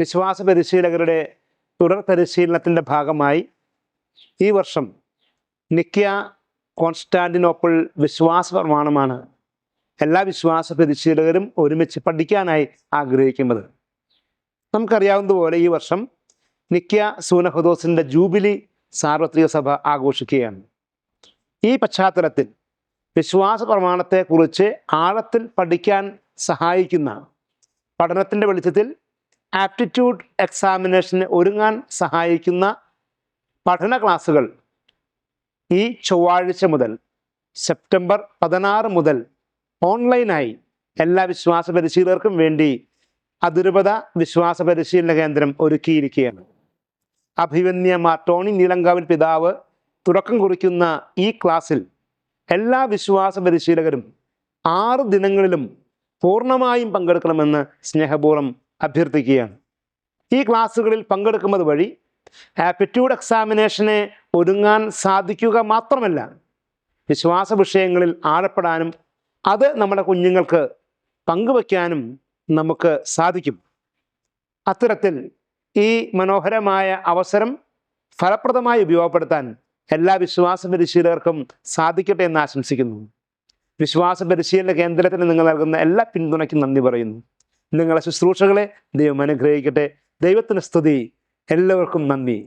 വിശ്വാസ പരിശീലകരുടെ തുടർ പരിശീലനത്തിന്റെ ഭാഗമായി ഈ വർഷം നിക്കിയ കോൺസ്റ്റാന്റിനോപ്പിൾ വിശ്വാസ പ്രമാണമാണ് എല്ലാ വിശ്വാസ പരിശീലകരും ഒരുമിച്ച് പഠിക്കാനായി ആഗ്രഹിക്കുന്നത്. നമുക്കറിയാവുന്നതുപോലെ ഈ വർഷം നിക്കിയ സൂനഹദോസിന്റെ ജൂബിലി സാർവത്രിക സഭ ആഘോഷിക്കുകയാണ്. ഈ പശ്ചാത്തലത്തിൽ വിശ്വാസ പ്രമാണത്തെക്കുറിച്ച് ആഴത്തിൽ പഠിക്കാൻ സഹായിക്കുന്ന പഠനത്തിന്റെ വെളിച്ചത്തിൽ ആപ്റ്റിറ്റ്യൂഡ് എക്സാമിനേഷന് ഒരുങ്ങാൻ സഹായിക്കുന്ന പഠന ക്ലാസ്സുകൾ ഈ ചൊവ്വാഴ്ച മുതൽ സെപ്റ്റംബർ പതിനാറ് മുതൽ ഓൺലൈനായി എല്ലാ വിശ്വാസ പരിശീലകർക്കും വേണ്ടി അതിരൂപത വിശ്വാസ പരിശീലന കേന്ദ്രം ഒരുക്കിയിരിക്കുകയാണ്. അഭിവന്യ മാർ ടോണി നീലങ്കാവിൽ പിതാവ് തുടക്കം കുറിക്കുന്ന ഈ ക്ലാസ്സിൽ എല്ലാ വിശ്വാസ പരിശീലകരും ആറ് ദിനങ്ങളിലും പൂർണമായും പങ്കെടുക്കണമെന്ന് സ്നേഹപൂർവം അഭ്യർത്ഥിക്കുകയാണ്. ഈ ക്ലാസ്സുകളിൽ പങ്കെടുക്കുന്നത് വഴി ആപ്റ്റിറ്റ്യൂഡ് എക്സാമിനേഷനെ ഒരുങ്ങാൻ സാധിക്കുക മാത്രമല്ല വിശ്വാസ വിഷയങ്ങളിൽ ആഴപ്പെടാനും അത് നമ്മുടെ കുഞ്ഞുങ്ങൾക്ക് പങ്കുവയ്ക്കാനും നമുക്ക് സാധിക്കും. അത്തരത്തിൽ ഈ മനോഹരമായ അവസരം ഫലപ്രദമായി ഉപയോഗപ്പെടുത്താൻ എല്ലാ വിശ്വാസ പരിശീലകർക്കും സാധിക്കട്ടെ എന്ന് ആശംസിക്കുന്നു. വിശ്വാസ പരിശീലന കേന്ദ്രത്തിന് നിങ്ങൾ നൽകുന്ന എല്ലാ പിന്തുണയ്ക്കും നന്ദി പറയുന്നു. നിങ്ങളെ ശുശ്രൂഷകളെ ദൈവം അനുഗ്രഹിക്കട്ടെ. ദൈവത്തിന് സ്തുതി. എല്ലാവർക്കും നന്ദി.